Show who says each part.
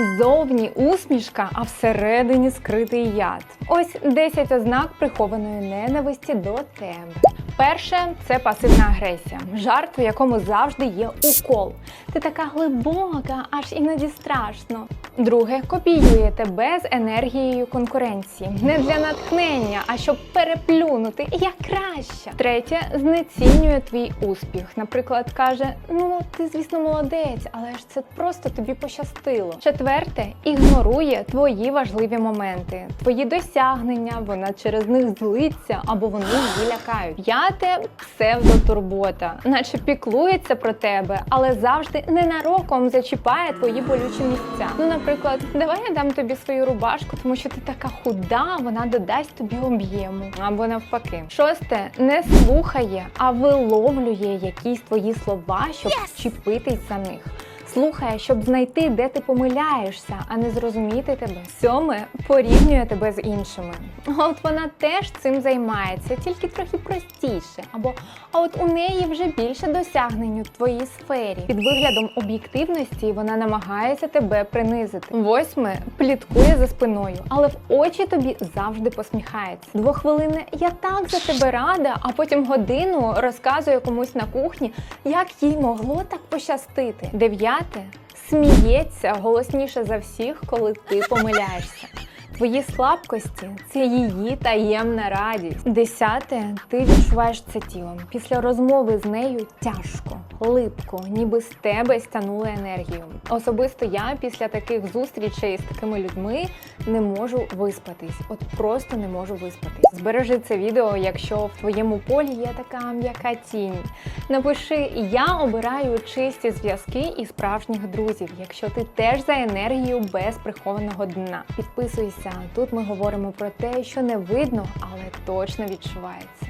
Speaker 1: Зовні усмішка, а всередині скритий яд. Ось 10 ознак прихованої ненависті до тебе. Перше це пасивна агресія, жарт, в якому завжди є укол. Ти така глибока, аж іноді страшно. Друге копіює тебе з енергією конкуренції, не для натхнення, а щоб переплюнути як краще. Третє знецінює твій успіх. Наприклад, каже: Ну, ти, звісно, молодець, але ж це просто тобі пощастило. Четверте ігнорує твої важливі моменти, твої досягнення. Вона через них злиться або вони її лякають. П'яте псевдотурбота, наче піклується про тебе, але завжди ненароком зачіпає твої болючі місця. Ну, наприклад, давай я дам тобі свою рубашку, тому що ти така худа, вона додасть тобі об'єму. Або навпаки. Шосте не слухає, а виловлює якісь твої слова, щоб чіпитись за них. Слухає, щоб знайти, де ти помиляєшся, а не зрозуміти тебе. Сьоме порівнює тебе з іншими. От вона теж цим займається, тільки трохи простіше. Або а от у неї вже більше досягнень у твоїй сфері. Під виглядом об'єктивності вона намагається тебе принизити. Восьме пліткує за спиною, але в очі тобі завжди посміхається. Двохвилинне я так за тебе рада, а потім годину розказує комусь на кухні, як їй могло так пощастити. Дев'яте сміється голосніше за всіх, коли ти помиляєшся. Твої слабкості це її таємна радість. Десяте, ти відчуваєш це тілом. Після розмови з нею тяжко, липко, ніби з тебе стянули енергію. Особисто я після таких зустрічей з такими людьми не можу виспатись. От просто не можу виспатись. Збережи це відео, якщо в твоєму полі є така м'яка тінь. Напиши: я обираю чисті зв'язки і справжніх друзів, якщо ти теж за енергію без прихованого дна. Підписуйся. Тут ми говоримо про те, що не видно, але точно відчувається.